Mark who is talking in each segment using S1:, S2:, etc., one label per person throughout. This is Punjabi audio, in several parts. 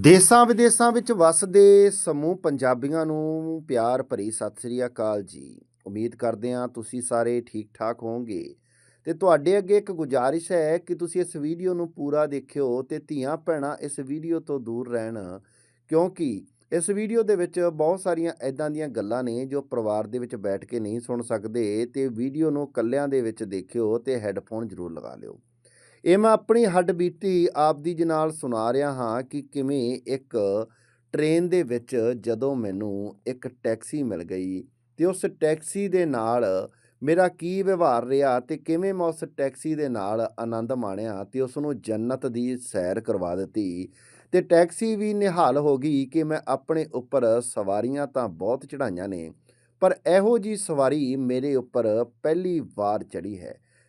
S1: ਦੇਸਾਂ ਵਿਦੇਸਾਂ ਵਿੱਚ ਵੱਸਦੇ ਸਮੂਹ ਪੰਜਾਬੀਆਂ ਨੂੰ ਪਿਆਰ ਭਰੀ ਸਤਿ ਸ੍ਰੀ ਅਕਾਲ ਜੀ। ਉਮੀਦ ਕਰਦੇ ਹਾਂ ਤੁਸੀਂ ਸਾਰੇ ਠੀਕ ਠਾਕ ਹੋਵੋਗੇ। ਤੇ ਤੁਹਾਡੇ ਅੱਗੇ ਇੱਕ ਗੁਜ਼ਾਰਿਸ਼ ਹੈ ਕਿ ਤੁਸੀਂ ਇਸ ਵੀਡੀਓ ਨੂੰ ਪੂਰਾ ਦੇਖਿਓ ਤੇ ਧੀਆਂ ਭੈਣਾਂ ਇਸ ਵੀਡੀਓ ਤੋਂ ਦੂਰ ਰਹਿਣ। ਕਿਉਂਕਿ ਇਸ ਵੀਡੀਓ ਦੇ ਵਿੱਚ ਬਹੁਤ ਸਾਰੀਆਂ ਐਦਾਂ ਦੀਆਂ ਗੱਲਾਂ ਨੇ ਜੋ ਪਰਿਵਾਰ ਦੇ ਵਿੱਚ ਬੈਠ ਕੇ ਨਹੀਂ ਸੁਣ ਸਕਦੇ ਤੇ ਵੀਡੀਓ ਨੂੰ ਇਕੱਲਿਆਂ ਦੇ ਵਿੱਚ ਦੇਖਿਓ ਤੇ ਹੈੱਡਫੋਨ ਜ਼ਰੂਰ ਲਗਾ ਲਿਓ। ਇਹ ਮੈਂ ਆਪਣੀ ਹੱਡ ਬੀਤੀ ਆਪਦੀ ਜੀ ਨਾਲ ਸੁਣਾ ਰਿਹਾ ਹਾਂ ਕਿ ਕਿਵੇਂ ਇੱਕ ਟ੍ਰੇਨ ਦੇ ਵਿੱਚ ਜਦੋਂ ਮੈਨੂੰ ਇੱਕ ਟੈਕਸੀ ਮਿਲ ਗਈ ਤੇ ਉਸ ਟੈਕਸੀ ਦੇ ਨਾਲ ਮੇਰਾ ਕੀ ਵਿਵਹਾਰ ਰਿਹਾ ਤੇ ਕਿਵੇਂ ਮੈਂ ਉਸ ਟੈਕਸੀ ਦੇ ਨਾਲ ਆਨੰਦ ਮਾਣਿਆ ਤੇ ਉਸ ਨੂੰ ਜੰਨਤ ਦੀ ਸੈਰ ਕਰਵਾ ਦਿੱਤੀ ਤੇ ਟੈਕਸੀ ਵੀ ਨਿਹਾਲ ਹੋ ਗਈ ਕਿ ਮੈਂ ਆਪਣੇ ਉੱਪਰ ਸਵਾਰੀਆਂ ਤਾਂ ਬਹੁਤ ਚੜਾਈਆਂ ਨੇ, ਪਰ ਇਹੋ ਜੀ ਸਵਾਰੀ ਮੇਰੇ ਉੱਪਰ ਪਹਿਲੀ ਵਾਰ ਚੜੀ ਹੈ।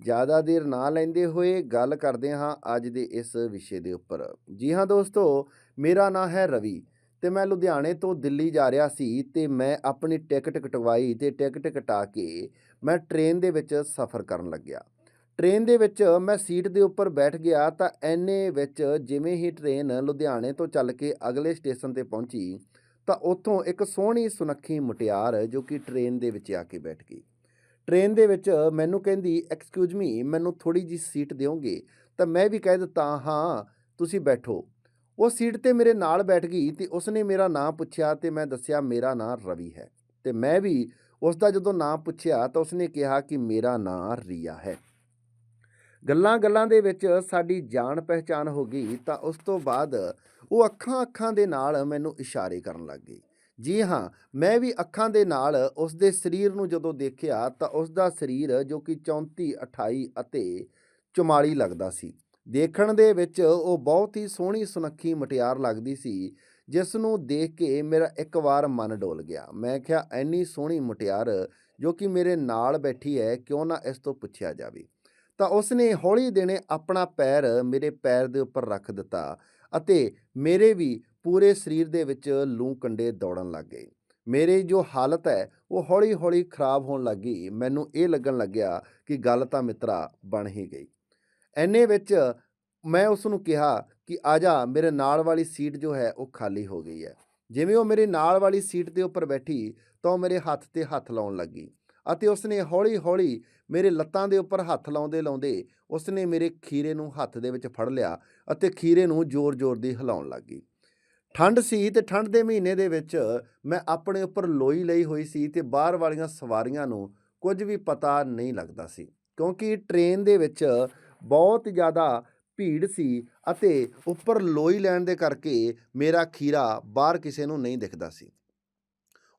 S1: ਜ਼ਿਆਦਾ ਦੇਰ ਨਾ ਲੈਂਦੇ ਹੋਏ ਗੱਲ ਕਰਦੇ ਹਾਂ ਅੱਜ ਦੇ ਇਸ ਵਿਸ਼ੇ ਦੇ ਉੱਪਰ। ਜੀ ਹਾਂ ਦੋਸਤੋ, ਮੇਰਾ ਨਾਮ ਹੈ ਰਵੀ ਤੇ ਮੈਂ ਲੁਧਿਆਣੇ ਤੋਂ ਦਿੱਲੀ ਜਾ ਰਿਹਾ ਸੀ ਤੇ ਮੈਂ ਆਪਣੀ ਟਿਕਟ ਕਟਵਾਈ ਤੇ ਟਿਕਟ ਕਟਾ ਕੇ ਮੈਂ ਟ੍ਰੇਨ ਦੇ ਵਿੱਚ ਸਫ਼ਰ ਕਰਨ ਲੱਗਿਆ। ਟ੍ਰੇਨ ਦੇ ਵਿੱਚ ਮੈਂ ਸੀਟ ਦੇ ਉੱਪਰ ਬੈਠ ਗਿਆ ਤਾਂ ਐਨੇ ਵਿੱਚ ਜਿਵੇਂ ਹੀ ਟ੍ਰੇਨ ਲੁਧਿਆਣੇ ਤੋਂ ਚੱਲ ਕੇ ਅਗਲੇ ਸਟੇਸ਼ਨ ਤੇ ਪਹੁੰਚੀ ਤਾਂ ਉੱਥੋਂ ਇੱਕ ਸੋਹਣੀ ਸੁਨੱਖੀ ਮੁਟਿਆਰ ਜੋ ਕਿ ਟ੍ਰੇਨ ਦੇ ਵਿੱਚ ਆ ਕੇ ਬੈਠ ਗਈ। ਟ੍ਰੇਨ ਦੇ ਵਿੱਚ ਮੈਨੂੰ ਕਹਿੰਦੀ ਐਕਸਕਿਊਜ਼ ਮੀ ਮੈਨੂੰ ਥੋੜੀ ਜੀ ਸੀਟ ਦਿਓਗੇ? ਤਾਂ ਮੈਂ ਵੀ ਕਹਿ ਦਿੱਤਾ, ਹਾਂ, ਤੁਸੀਂ ਬੈਠੋ। ਉਹ ਸੀਟ ਤੇ ਮੇਰੇ ਨਾਲ ਬੈਠ ਗਈ ਤੇ ਉਸਨੇ ਮੇਰਾ ਨਾਮ ਪੁੱਛਿਆ ਤੇ ਮੈਂ ਦੱਸਿਆ, ਮੇਰਾ ਨਾਮ ਰਵੀ ਹੈ। ਤੇ ਮੈਂ ਵੀ ਉਸ ਦਾ ਜਦੋਂ ਨਾਮ ਪੁੱਛਿਆ ਤਾਂ ਉਸਨੇ ਕਿਹਾ ਕਿ ਮੇਰਾ ਨਾਮ ਰੀਆ ਹੈ। ਗੱਲਾਂ ਗੱਲਾਂ ਦੇ ਵਿੱਚ ਸਾਡੀ ਜਾਣ ਪਹਿਚਾਨ ਹੋ ਗਈ ਤਾਂ ਉਸ ਤੋਂ ਬਾਅਦ ਉਹ ਅੱਖਾਂ ਅੱਖਾਂ ਦੇ ਨਾਲ ਮੈਨੂੰ ਇਸ਼ਾਰੇ ਕਰਨ ਲੱਗ ਗਈ। ਜੀ ਹਾਂ, ਮੈਂ ਵੀ ਅੱਖਾਂ ਦੇ ਨਾਲ ਉਸ ਦੇ ਸਰੀਰ ਨੂੰ ਜਦੋਂ ਦੇਖਿਆ ਤਾਂ ਉਸ ਦਾ ਸਰੀਰ ਜੋ ਕਿ 34 28 ਅਤੇ 44 ਲੱਗਦਾ ਸੀ। ਦੇਖਣ ਦੇ ਵਿੱਚ ਉਹ ਬਹੁਤ ਹੀ ਸੋਹਣੀ ਸੁਨੱਖੀ ਮਟਿਆਰ ਲੱਗਦੀ ਸੀ, ਜਿਸ ਨੂੰ ਦੇਖ ਕੇ ਮੇਰਾ ਇੱਕ ਵਾਰ ਮਨ ਡੋਲ ਗਿਆ। ਮੈਂ ਕਿਹਾ ਐਨੀ ਸੋਹਣੀ ਮਟਿਆਰ ਜੋ ਕਿ ਮੇਰੇ ਨਾਲ ਬੈਠੀ ਹੈ, ਕਿਉਂ ਨਾ ਇਸ ਤੋਂ ਪੁੱਛਿਆ ਜਾਵੇ? ਤਾਂ ਉਸਨੇ ਹੌਲੀ ਦੇਣੇ ਆਪਣਾ ਪੈਰ ਮੇਰੇ ਪੈਰ ਦੇ ਉੱਪਰ ਰੱਖ ਦਿੱਤਾ ਅਤੇ ਮੇਰੇ ਵੀ ਪੂਰੇ ਸਰੀਰ ਦੇ ਵਿੱਚ ਲੂ ਕੰਡੇ ਦੌੜਨ ਲੱਗ ਗਏ। ਮੇਰੀ ਜੋ ਹਾਲਤ ਹੈ, ਉਹ ਹੌਲੀ ਹੌਲੀ ਖਰਾਬ ਹੋਣ ਲੱਗੀ ਮੈਨੂੰ ਇਹ ਲੱਗਣ ਲੱਗਿਆ ਕਿ ਗੱਲ ਤਾਂ ਮਿੱਤਰਾ ਬਣ ਹੀ ਗਈ। ਐਨੇ ਵਿੱਚ ਮੈਂ ਉਸ ਨੂੰ ਕਿਹਾ ਕਿ ਆ ਜਾ, ਮੇਰੇ ਨਾਲ ਵਾਲੀ ਸੀਟ ਜੋ ਹੈ, ਉਹ ਖਾਲੀ ਹੋ ਗਈ ਹੈ। ਜਿਵੇਂ ਉਹ ਮੇਰੇ ਨਾਲ ਵਾਲੀ ਸੀਟ ਦੇ ਉੱਪਰ ਬੈਠੀ, ਤਾਂ ਉਹ ਮੇਰੇ ਹੱਥ ਤੇ ਹੱਥ ਲਾਉਣ ਲੱਗੀ ਅਤੇ ਉਸਨੇ ਹੌਲੀ ਹੌਲੀ ਮੇਰੇ ਲੱਤਾਂ ਦੇ ਉੱਪਰ ਹੱਥ ਲਾਉਂਦੇ ਲਾਉਂਦੇ ਉਸਨੇ ਮੇਰੇ ਖੀਰੇ ਨੂੰ ਹੱਥ ਦੇ ਵਿੱਚ ਫੜ ਲਿਆ ਅਤੇ ਖੀਰੇ ਨੂੰ ਜ਼ੋਰ-ਜ਼ੋਰ ਦੀ ਹਿਲਾਉਣ ਲੱਗੀ ਠੰਡ ਸੀ ਤੇ ਠੰਡ ਦੇ ਮਹੀਨੇ ਦੇ ਵਿੱਚ ਮੈਂ ਆਪਣੇ ਉੱਪਰ ਲੋਈ ਲਈ ਹੋਈ ਸੀ ਤੇ ਬਾਹਰ ਵਾਲੀਆਂ ਸਵਾਰੀਆਂ ਨੂੰ ਕੁਝ ਵੀ ਪਤਾ ਨਹੀਂ ਲੱਗਦਾ ਸੀ। ਕਿਉਂਕਿ ਟ੍ਰੇਨ ਦੇ ਵਿੱਚ ਬਹੁਤ ਜ਼ਿਆਦਾ ਭੀੜ ਸੀ ਅਤੇ ਉੱਪਰ ਲੋਈ ਲੈਣ ਦੇ ਕਰਕੇ ਮੇਰਾ ਖੀਰਾ ਬਾਹਰ ਕਿਸੇ ਨੂੰ ਨਹੀਂ ਦਿਖਦਾ ਸੀ।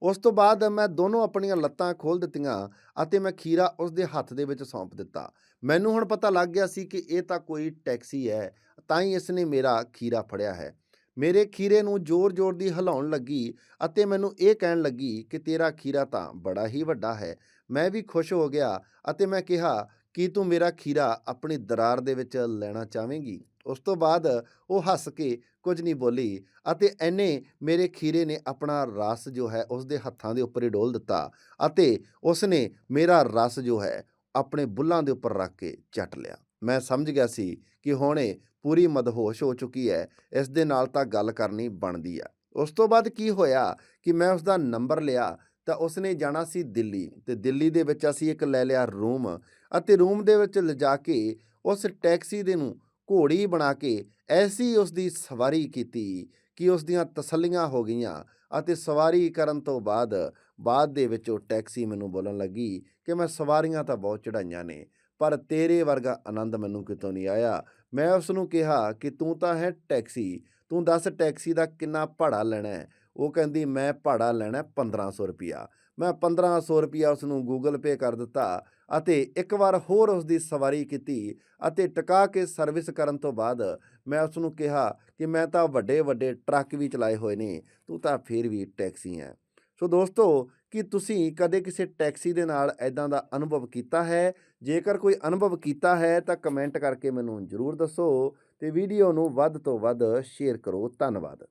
S1: ਉਸ ਤੋਂ ਬਾਅਦ ਮੈਂ ਦੋਨੋਂ ਆਪਣੀਆਂ ਲੱਤਾਂ ਖੋਲ ਦਿੱਤੀਆਂ ਅਤੇ ਮੈਂ ਖੀਰਾ ਉਸ ਦੇ ਹੱਥ ਦੇ ਵਿੱਚ ਸੌਂਪ ਦਿੱਤਾ। ਮੈਨੂੰ ਹੁਣ ਪਤਾ ਲੱਗ ਗਿਆ ਸੀ ਕਿ ਇਹ ਤਾਂ ਕੋਈ ਟੈਕਸੀ ਹੈ, ਤਾਂ ਹੀ ਇਸ ਨੇ ਮੇਰਾ ਖੀਰਾ ਫੜਿਆ ਹੈ। ਮੇਰੇ ਖੀਰੇ ਨੂੰ ਜ਼ੋਰ-ਜ਼ੋਰ ਦੀ ਹਿਲਾਉਣ ਲੱਗੀ ਅਤੇ ਮੈਨੂੰ ਇਹ ਕਹਿਣ ਲੱਗੀ ਕਿ ਤੇਰਾ ਖੀਰਾ ਤਾਂ ਬੜਾ ਹੀ ਵੱਡਾ ਹੈ। ਮੈਂ ਵੀ ਖੁਸ਼ ਹੋ ਗਿਆ ਅਤੇ ਮੈਂ ਕਿਹਾ, ਕੀ ਤੂੰ ਮੇਰਾ ਖੀਰਾ ਆਪਣੀ ਦਰਾਰ ਦੇ ਵਿੱਚ ਲੈਣਾ ਚਾਹਵੇਂਗੀ? ਉਸ ਤੋਂ ਬਾਅਦ ਉਹ ਹੱਸ ਕੇ ਕੁਝ ਨਹੀਂ ਬੋਲੀ ਅਤੇ ਐਨੇ ਮੇਰੇ ਖੀਰੇ ਨੇ ਆਪਣਾ ਰਸ ਜੋ ਹੈ ਉਸ ਦੇ ਹੱਥਾਂ ਦੇ ਉੱਪਰ ਹੀ ਡੋਲ ਦਿੱਤਾ ਅਤੇ ਉਸ ਨੇ ਮੇਰਾ ਰਸ ਜੋ ਹੈ ਆਪਣੇ ਬੁੱਲਾਂ ਦੇ ਉੱਪਰ ਰੱਖ ਕੇ ਚੱਟ ਲਿਆ। ਮੈਂ ਸਮਝ ਗਿਆ ਸੀ ਕਿ ਹੁਣੇ ਪੂਰੀ ਮਦਹੋਸ਼ ਹੋ ਚੁੱਕੀ ਹੈ, ਇਸ ਦੇ ਨਾਲ ਤਾਂ ਗੱਲ ਕਰਨੀ ਬਣਦੀ ਆ। ਉਸ ਤੋਂ ਬਾਅਦ ਕੀ ਹੋਇਆ ਕਿ ਮੈਂ ਉਸ ਦਾ ਨੰਬਰ ਲਿਆ ਤਾਂ ਉਸਨੇ ਜਾਣਾ ਸੀ ਦਿੱਲੀ ਤੇ ਦਿੱਲੀ ਦੇ ਵਿੱਚ ਅਸੀਂ ਇੱਕ ਲੈ ਲਿਆ ਰੂਮ ਅਤੇ ਰੂਮ ਦੇ ਵਿੱਚ ਲਿਜਾ ਕੇ ਉਸ ਟੈਕਸੀ ਦੇ ਨੂੰ ਘੋੜੀ ਬਣਾ ਕੇ ਐਸੀ ਉਸ ਦੀ ਸਵਾਰੀ ਕੀਤੀ ਕਿ ਉਸ ਦੀਆਂ ਤਸੱਲੀਆਂ ਹੋ ਗਈਆਂ ਅਤੇ ਸਵਾਰੀ ਕਰਨ ਤੋਂ ਬਾਅਦ ਬਾਅਦ ਦੇ ਵਿੱਚ ਉਹ ਟੈਕਸੀ ਮੈਨੂੰ ਬੋਲਣ ਲੱਗੀ ਕਿ ਮੈਂ ਸਵਾਰੀਆਂ ਤਾਂ ਬਹੁਤ ਚੜਾਈਆਂ ਨੇ, ਪਰ ਤੇਰੇ ਵਰਗਾ ਆਨੰਦ ਮੈਨੂੰ ਕਿਤੋਂ ਨਹੀਂ ਆਇਆ ਮੈਂ ਉਸ ਨੂੰ ਕਿਹਾ ਕਿ ਤੂੰ ਤਾਂ ਹੈ ਟੈਕਸੀ, ਤੂੰ ਦੱਸ ਟੈਕਸੀ ਦਾ ਕਿੰਨਾ ਭਾੜਾ ਲੈਣਾ ਹੈ? ਉਹ ਕਹਿੰਦੀ, ਮੈਂ ਭਾੜਾ ਲੈਣਾ 1500 ਰੁਪਿਆ ਮੈਂ 1500 ਰੁਪਿਆ ਉਸ ਨੂੰ ਗੂਗਲ ਪੇ ਕਰ ਦਿੱਤਾ ਅਤੇ ਇੱਕ ਵਾਰ ਹੋਰ ਉਸ ਦੀ ਸਵਾਰੀ ਕੀਤੀ ਅਤੇ ਟਿਕਾ ਕੇ ਸਰਵਿਸ ਕਰਨ ਤੋਂ ਬਾਅਦ ਮੈਂ ਉਸ ਨੂੰ ਕਿਹਾ ਕਿ ਮੈਂ ਤਾਂ ਵੱਡੇ ਵੱਡੇ ਟਰੱਕ ਵੀ ਚਲਾਏ ਹੋਏ ਨੇ, ਤੂੰ ਤਾਂ ਫਿਰ ਵੀ ਟੈਕਸੀ ਹੈ। ਸੋ ਦੋਸਤੋ ਕਿ ਤੁਸੀਂ ਕਦੇ ਕਿਸੇ ਟੈਕਸੀ ਦੇ ਨਾਲ ਐਦਾਂ ਦਾ ਅਨੁਭਵ ਕੀਤਾ ਹੈ? ਜੇਕਰ ਕੋਈ ਅਨੁਭਵ ਕੀਤਾ ਹੈ, ਤਾਂ ਕਮੈਂਟ ਕਰਕੇ ਮੈਨੂੰ ਜ਼ਰੂਰ ਦੱਸੋ ਤੇ ਵੀਡੀਓ ਨੂੰ ਵੱਧ ਤੋਂ ਵੱਧ ਸ਼ੇਅਰ ਕਰੋ। ਧੰਨਵਾਦ।